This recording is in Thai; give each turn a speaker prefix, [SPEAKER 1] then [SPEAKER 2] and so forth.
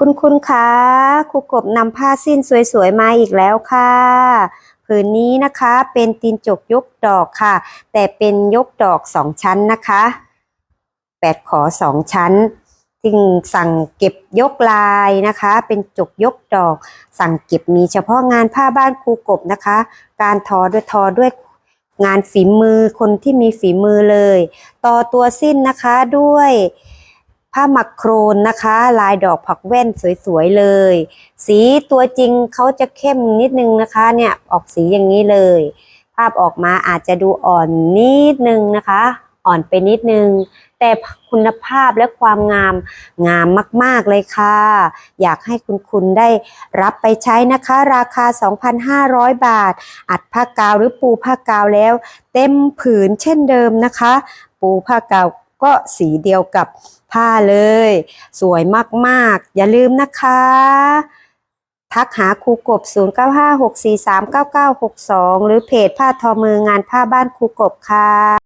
[SPEAKER 1] คุณคุณคะครูกบนำผ้าสิ้นสวยๆมาอีกแล้วค่ะผืนนี้นะคะเป็นตีนจกยกดอกค่ะ แต่เป็นยกดอกสองชั้นนะคะแปดขอสองชั้นจึงสั่งเก็บยกลายนะคะ เป็นจกยกดอก สั่งเก็บมีเฉพาะงานผ้าบ้านครูกบนะคะ การทอด้วยทอด้วยงานฝีมือคนที่มีฝีมือเลย ต่อตัวสิ้นนะคะด้วย ผ้าหมักโครนนะคะ ลายดอกผักแว่นสวยๆเลย สีตัวจริงเขาจะเข้มนิดนึงนะคะเนี่ยออกสีอย่างนี้เลย ภาพออกมาอาจจะดูอ่อนนิดนึงนะคะ อ่อนไปนิดนึง แต่คุณภาพและความงามงามมาก ๆ เลยค่ะ อยากให้คุณคุณได้รับไปใช้นะคะ ราคา 2,500 บาท อัดผ้ากาวหรือปูผ้ากาวแล้ว เต็มผืนเช่นเดิมนะคะ ปูผ้ากาว ก็สีเดียวกับผ้าเลย สวยมากๆ อย่าลืมนะคะ ทักหาครูกบ 0956439962 หรือเพจผ้าทอมืองานผ้าบ้านครูกบค่ะ